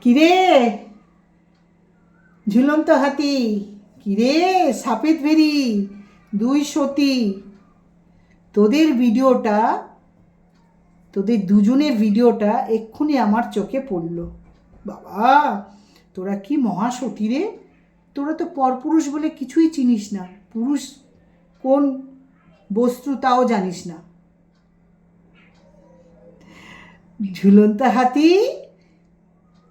কিরে? ঝুলন্ত হাতি, কিরে? সাপেদ ভেরি দুই সতী। তোদের ভিডিওটা, তোদের দুজনের ভিডিওটা এক্ষুনি আমার চোখে পড়ল। বাবা, তোরা কি মহাসতী রে? তোরা তো পরপুরুষ বলে কিছুই চিনিস না। পুরুষ কোন বস্তু তাও জানিস না। ঝুলন্ত হাতি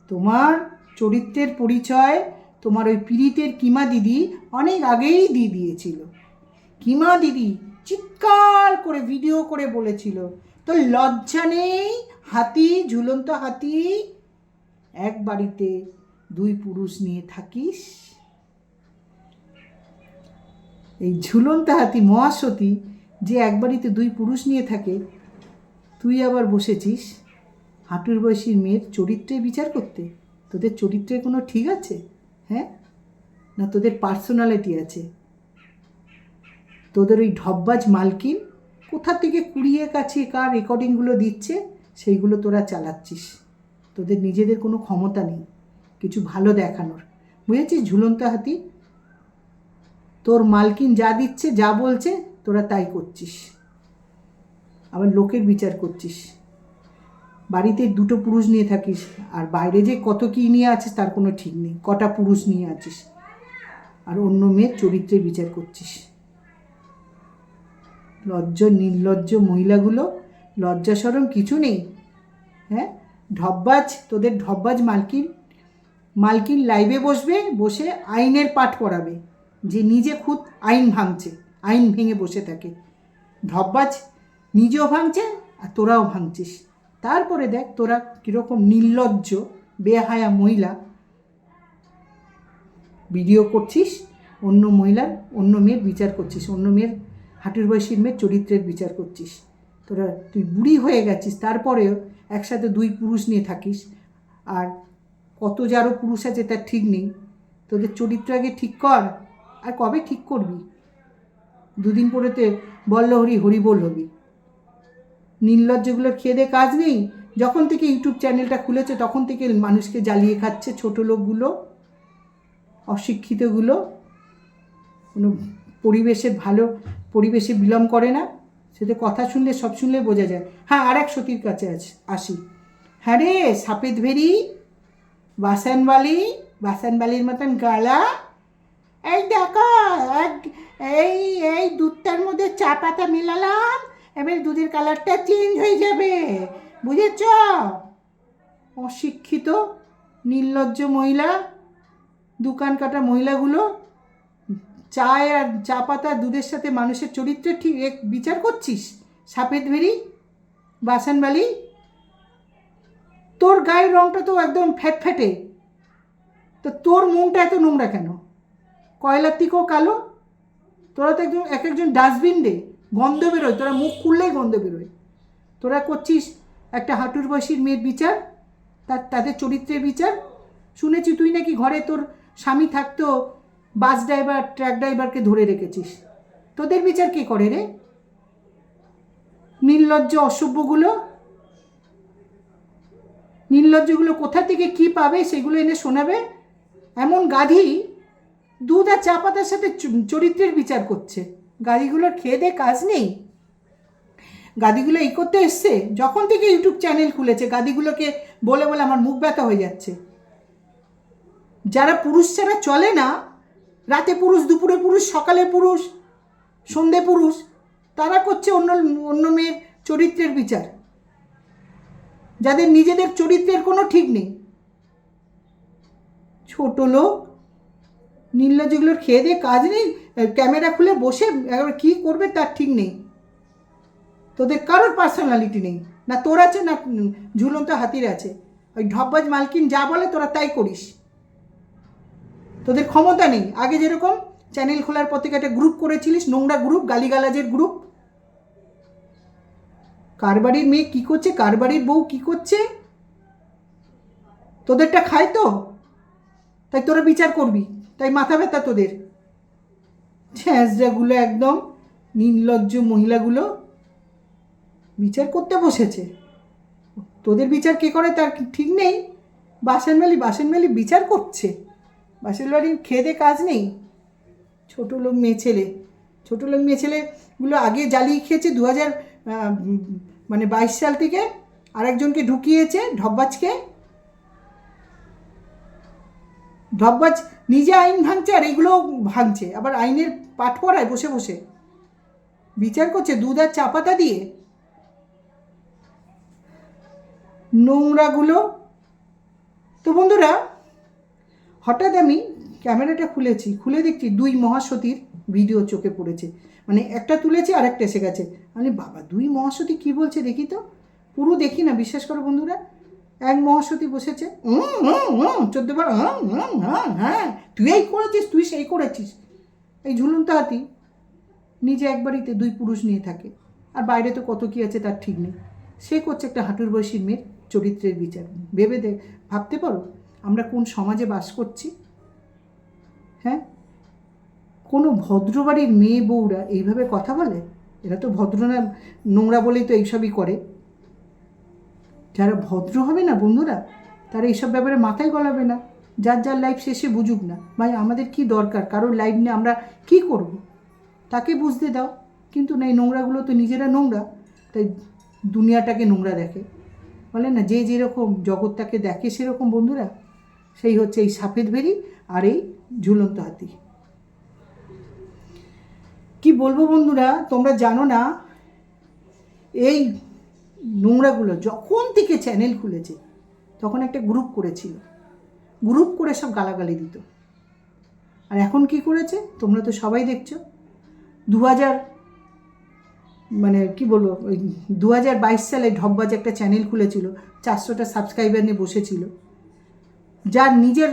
তোমার চরিত্রের পরিচয়, তোমার ওই পীড়িতের কিমা দিদি অনেক আগেই দিয়ে দিয়েছিল। কিমা দিদি চিৎকার করে ভিডিও করে বলেছিল তো লজ্জা নেই? হাতি, ঝুলন্ত হাতি? এক বাড়িতে দুই পুরুষ নিয়ে থাকিস? এই ঝুলন্ত হাতি মহাসতী যে এক বাড়িতে দুই পুরুষ নিয়ে থাকে, তুই আবার বসেছিস? হাঁটুর বয়সীর মেয়ের চরিত্রে বিচার করতে? তোদের চরিত্রে কোনো ঠিক আছে? হ্যাঁ? না তোদের পার্সোনালিটি আছে? তোদের ওই ঢব্বাজ মালকিন কোথা থেকে কুড়িয়ে কাছে কার রেকর্ডিংগুলো দিচ্ছে, সেইগুলো তোরা চালাচ্ছিস। তোদের নিজেদের কোনো ক্ষমতা নেই, কিছু ভালো দেখানোর। বুঝেছিস ঝুলন্ত হাতি? তোর মালকিন যা দিচ্ছে, যা বলছে, তোরা তাই করছিস। আবার লোকের বিচার করছিস। বাড়িতে দুটো পুরুষ নিয়ে থাকিস, আর বাইরে যে কত কী নিয়ে আছিস তার কোনো ঠিক নেই। কটা পুরুষ নিয়ে আছিস? আর অন্য মেয়ের চরিত্রে বিচার করছিস। লজ্জ, নির্লজ্জ মহিলাগুলো, লজ্জা সরম কিছু নেই। হ্যাঁ? ঢব্বাজ, তোদের ঢব্বাজ মালকিন? মালকিন লাইভে বসবে, বসে আইনের পাঠ পড়াবে। যে নিজে খুদ আইন ভাঙছে, আইন ভেঙে বসে থাকে। ঢব্বাজ, নিজেও ভাঙছে আর তোরাও ভাঙছিস। তারপরে দেখ তোরা কীরকম নির্লজ্জ, বেহায়া মহিলা। ভিডিও করছিস, অন্য মহিলার, অন্য মেয়ের বিচার করছিস, অন্য মেয়ের হাঁটুর বয়সীর মেয়ের চরিত্রের বিচার করছিস। তোরা, তুই বুড়ি হয়ে গেছিস, তারপরেও একসাথে দুই পুরুষ নিয়ে থাকিস। আর কত যারও পুরুষ আছে, তার ঠিক নেই। তোদের চরিত্র আগে ঠিক কর। আর কবে ঠিক করবি? দুদিন পরেতে বল্ল হরি হরি বল হবি। নির্লজ্জগুলোর খেয়ে কাজ নেই? যখন থেকে ইউটিউব চ্যানেলটা খুলেছে, তখন থেকে মানুষকে জ্বালিয়ে খাচ্ছে ছোট লোকগুলো, অশিক্ষিতগুলো। কোনো পরিবেশে ভালো পরিবেশে বিলম করে না। সেটা কথা শুনলে, সব শুনলে বোঝা যায়। হ্যাঁ আর এক সতীর কাছে আসি। হ্যাঁ রে সাপেদ ভেরি বাসানবালি, বাসানবালির মতন গালা। এই দেখো, এক, এই এই দুধটার মধ্যে চা পাতা মেলালাম। এবার দুধের কালারটা চেঞ্জ হয়ে যাবে। বুঝেছ? অশিক্ষিত, নির্লজ্জ মহিলা, দোকান কাটা মহিলাগুলো চায় আর চা পাতা দুধের সাথে মানুষের চরিত্রে ঠিক বিচার করছিস? সাপেদ ভেরি বাসানবালি তোর গায়ের রঙটা তো একদম ফ্যাট ফ্যাটে তো তোর মনটা এত নোংরা কেন? কয়লার থেকেও কালো? তোরা তো একদম এক একজন ডাস্টবিন দে। গন্ধ বেরোয়, তোরা মুখ খুললেই গন্ধ বেরোয়। তোরা করছিস একটা হাঁটুর বয়সীর মেয়ের বিচার, তার, তাদের চরিত্রের বিচার। শুনেছি তুই নাকি ঘরে তোর স্বামী থাকতো, বাস ড্রাইভার, ট্রাক ড্রাইভারকে ধরে রেখেছিস। তোদের বিচার কে করে রে? নির্লজ্জ অসভ্যগুলো? নির্লজ্জগুলো কোথা থেকে কি পাবে সেগুলো এনে শোনাবে? এমন গাধি, দুধ আর চা পাতার সাথে চরিত্রের বিচার করছে। গাড়িগুলোর খেয়ে কাজ নেই। গাদিগুলো এই করতে এসছে, যখন থেকে ইউটিউব চ্যানেল খুলেছে গাদিগুলোকে বলে বলে আমার মুখ ব্যথা হয়ে যাচ্ছে। যারা পুরুষ ছাড়া চলে না, রাতে পুরুষ, দুপুরে পুরুষ, সকালে পুরুষ, সন্ধে পুরুষ, তারা করছে অন্য অন্য মেয়ের চরিত্রের বিচার। যাদের নিজেদের চরিত্রের কোনো ঠিক নেই। ছোট লোক নির্লজ্জগুলোর খেয়ে দিয়ে কাজ নেই ক্যামেরা খুলে বসে একবার কী করবে তার ঠিক নেই। তোদের কারোর পার্সোনালিটি নেই। না তোর আছে, না ঝুলন্ত হাতির আছে। ওই ঢব্বাজ মালকিন যা বলে তোরা তাই করিস। তোদের ক্ষমতা নেই। আগে যেরকম চ্যানেল খোলার পর থেকে একটা গ্রুপ করেছিলিস, নোংরা গ্রুপ গালিগালাজের গ্রুপ কার বাড়ির মেয়ে কী করছে, কার বাড়ির বউ কী করছে? তোদেরটা খায় তো? তাই তোরা বিচার করবি। তাই মাথা ব্যথা তোদের। ছ্যাঁচড়াগুলো একদম নির্লজ্জ মহিলাগুলো বিচার করতে বসেছে। তোদের বিচার কে করে তার ঠিক নেই? বাসন মালি বাসন মালি বিচার করছে। বাসন বাড়ির খেদে কাজ নেই। ছোটো লোক মেয়ে ছেলে। ছোটো লোক মেয়ে ছেলেগুলো আগে জ্বালিয়ে খেয়েছে দু হাজার মানে বাইশ সাল থেকে আরেকজনকে ঢুকিয়েছে ঢব্বাজকে ঢব্বাজ নিজে আইন ভাঙছে আর এগুলো ভাঙছে। আবার আইনের পাঠ পড়ায় বসে বসে। বিচার করছে, দুধ আর চা পাতা দিয়ে। নোংরাগুলো। তো বন্ধুরা, হঠাৎ আমি ক্যামেরাটা খুলেছি, খুলে দেখছি দুই মহাসতীর ভিডিও চোখে পড়েছে। মানে একটা তুলেছে আর একটা এসে গেছে। আমি, বাবা, দুই মহাসতী কি বলছে দেখি তো? পুরো দেখি না, বিশ্বাস করো বন্ধুরা। এক মহাসতী বসেছে চোদ্দ বার হ্যাঁ হ্যাঁ তুই এই করেছিস, তুই সেই করেছিস। এই ঝুলন্ত হাতি নিজে এক বাড়িতে দুই পুরুষ নিয়ে থাকে, আর বাইরে তো কত কী আছে তার ঠিক নেই। সে করছে একটা হাঁটুর বয়সী মেয়ের চরিত্রের বিচার। ভেবে দে, ভাবতে পারো, আমরা কোন সমাজে বাস করছি? হ্যাঁ? কোনো ভদ্রবাড়ির মেয়ে বউরা এইভাবে কথা বলে? এরা তো ভদ্র না, নোংরা বলেই তো এইসবই করে। যারা ভদ্র হবে না বন্ধুরা, তারা এইসব ব্যাপারে মাথায় গলাবে না। যার যার লাইফ শেষে বুঝুক না। ভাই, আমাদের কি দরকার? কারোর লাইফ নিয়ে আমরা কি করব? তাকে বুঝতে দাও। কিন্তু না, এই নোংরাগুলো তো নিজেরা নোংরা, তাই দুনিয়াটাকে নোংরা দেখে। বলে না, যে যেরকম জগৎটাকে দেখে সেরকম বন্ধুরা, সেই হচ্ছে এই সাফেদ বেরি আর এই ঝুলন্ত হাতি। কি বলব বন্ধুরা, তোমরা জানো না, এই নোংরাগুলো যখন থেকে চ্যানেল খুলেছে, তখন একটা গ্রুপ করেছিল। গ্রুপ করে সব গালাগালি দিত। আর এখন কি করেছে? তোমরা তো সবাই দেখছ। দু হাজার মানে কি বলব, ওই দু হাজার বাইশ সালে ঢব্বাজ একটা চ্যানেল খুলেছিল, চারশোটা সাবস্ক্রাইবার নিয়ে বসেছিল। যার নিজের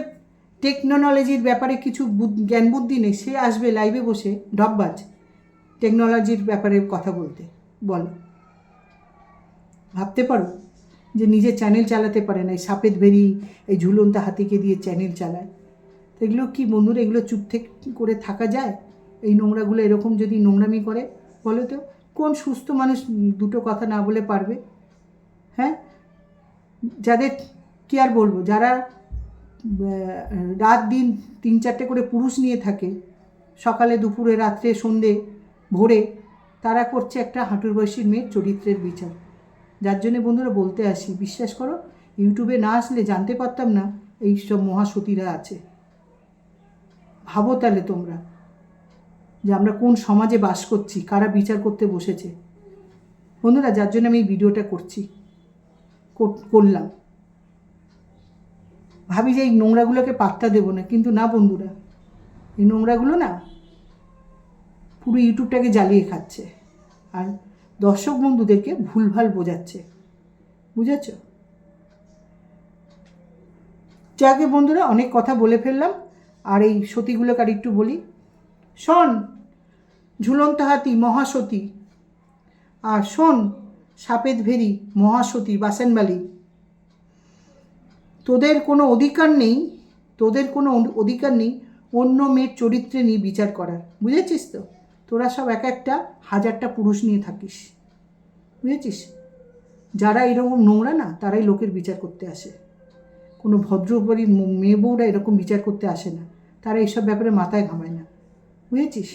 টেকনোলজির ব্যাপারে কিছু জ্ঞান বুদ্ধি নেই, সে আসবে লাইভে বসে ঢব্বাজ টেকনোলজির ব্যাপারে কথা বলতে। বলো। ভাবতে পারো যে নিজে চ্যানেল চালাতে পারে না, এই সাপেদ ভেরি এই ঝুলন্ত হাতিকে দিয়ে চ্যানেল চালায়। তো এগুলো কি বন্ধুরা, এগুলো চুপ থেকে করে থাকা যায়? এই নোংরাগুলো এরকম যদি নোংরামি করে, বলো তো? কোন সুস্থ মানুষ দুটো কথা না বলে পারবে? হ্যাঁ? যাদের কি আর বলব, যারা রাত দিন তিন চারটে করে পুরুষ নিয়ে থাকে, সকালে, দুপুরে, রাত্রে, সন্ধে, ভোরে, তারা করছে একটা হাঁটুর বয়সীর মেয়ের চরিত্রের বিচার। যার জন্যে বন্ধুরা বলতে আসি, বিশ্বাস করো, ইউটিউবে না আসলে জানতে পারতাম না এই সব মহাসতীরা আছে। ভাবো তাহলে তোমরা যে আমরা কোন সমাজে বাস করছি, কারা বিচার করতে বসেছে। বন্ধুরা, যার জন্য আমি এই ভিডিওটা করছি, কর- করলাম। ভাবি যে এই নোংরাগুলোকে পাত্তা দেবো না, কিন্তু না বন্ধুরা, এই নোংরাগুলো না পুরো ইউটিউবটাকে জ্বালিয়ে খাচ্ছে। আর দর্শক বন্ধুদেরকে ভুলভাল বোঝাচ্ছে। বুঝেছ? যাকে বন্ধুরা অনেক কথা বলে ফেললাম, আর এই সতীগুলোকে আর একটু বলি। শোন, ঝুলন্ত হাতি, মহাসতী, আর শোন সাপেদ ভেরি, মহাসতী, বাসনবালি। তোদের কোনো অধিকার নেই, তোদের কোনো অধিকার নেই, অন্য মেয়ের চরিত্রে নিয়ে বিচার করার। বুঝেছিস তো? তোরা সব এক একটা হাজারটা পুরুষ নিয়ে থাকিস। বুঝেছিস? যারা এরকম নোংরা না, তারাই লোকের বিচার করতে আসে। কোনো ম- মেয়ে বউরা এরকম বিচার করতে আসে না। তারা এইসব ব্যাপারে মাথায় ঘামায় না। বুঝেছিস?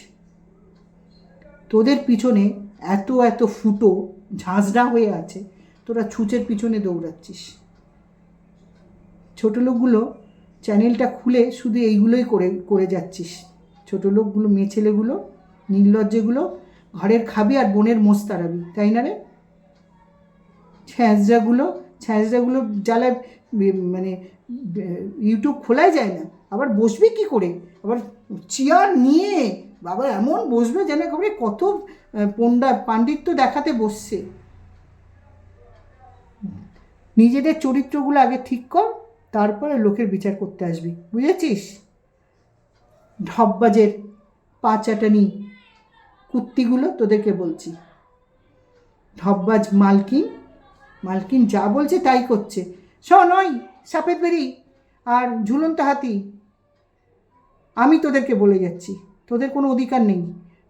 তোদের পিছনে এত এত ফুটো ঝাঁঝরা হয়ে আছে, তোরা ছুঁচের পিছনে দৌড়াচ্ছিস। ছোটো লোকগুলো চ্যানেলটা খুলে শুধু এইগুলোই করে করে যাচ্ছিস। ছোটো লোকগুলো, মেয়ে ছেলেগুলো নির্লজ্জেগুলো ঘরের খাবি আর বোনের মোষ তাড়াবি তাই না রে? ছ্যাঁচড়াগুলো ছ্যাঁচড়াগুলো জ্বালায় মানে ইউটিউব খোলাই যায় না। আবার বসবে কি করে? আবার চেয়ার নিয়ে বাবা এমন বসবে যেন একেবারে কত পণ্ডা পাণ্ডিত্য দেখাতে বসছে। নিজেদের চরিত্রগুলো আগে ঠিক কর, তারপরে লোকের বিচার করতে আসবি। বুঝেছিস? ঢপবাজের পাচাটানি। কুত্তিগুলো তোদেরকে বলছি। ঢপবাজ মালকিন মালকিন যা বলছে তাই করছে। শোন নয় সাপেদ বেরি আর ঝুলন্ত হাতি, আমি তোদেরকে বলে যাচ্ছি। তোদের কোনো অধিকার নেই।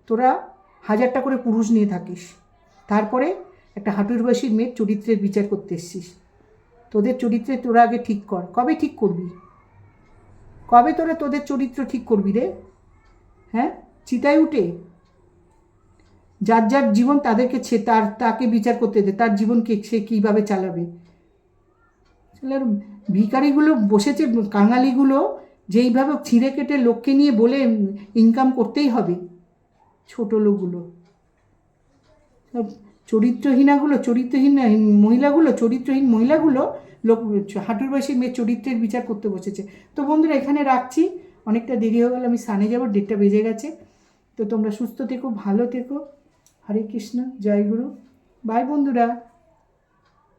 তোরা হাজারটা করে পুরুষ নিয়ে থাকিস। তারপরে একটা হাঁটুর বয়সীর মেয়ের চরিত্রের বিচার করতে এসছিস। তোদের চরিত্রে তোরা আগে ঠিক কর। কবে ঠিক করবি? কবে তোরা তোদের চরিত্র ঠিক করবি রে? হ্যাঁ? চিতায় উঠে? যার যার জীবন তাদেরকে ছে তার, তাকে বিচার করতে দে, তার জীবনকে সে কীভাবে চালাবে? ভিখারিগুলো বসেছে, কাঙালিগুলো যেইভাবে ছিঁড়ে কেটে লোককে নিয়ে বলে ইনকাম করতেই হবে, ছোট লোকগুলো। চরিত্রহীনাগুলো, চরিত্রহীন মহিলাগুলো চরিত্রহীন মহিলাগুলো লোক, হাঁটুর বয়সী মেয়ের চরিত্রের বিচার করতে বসেছে। তো বন্ধুরা, এখানে রাখছি, অনেকটা দেরি হয়ে গেল, আমি সানে যাব ডেটটা বেজে গেছে। তো তোমরা সুস্থ থেকো, ভালো থেকো। হরে কৃষ্ণ জয় গুরু। বাই বন্ধুরা।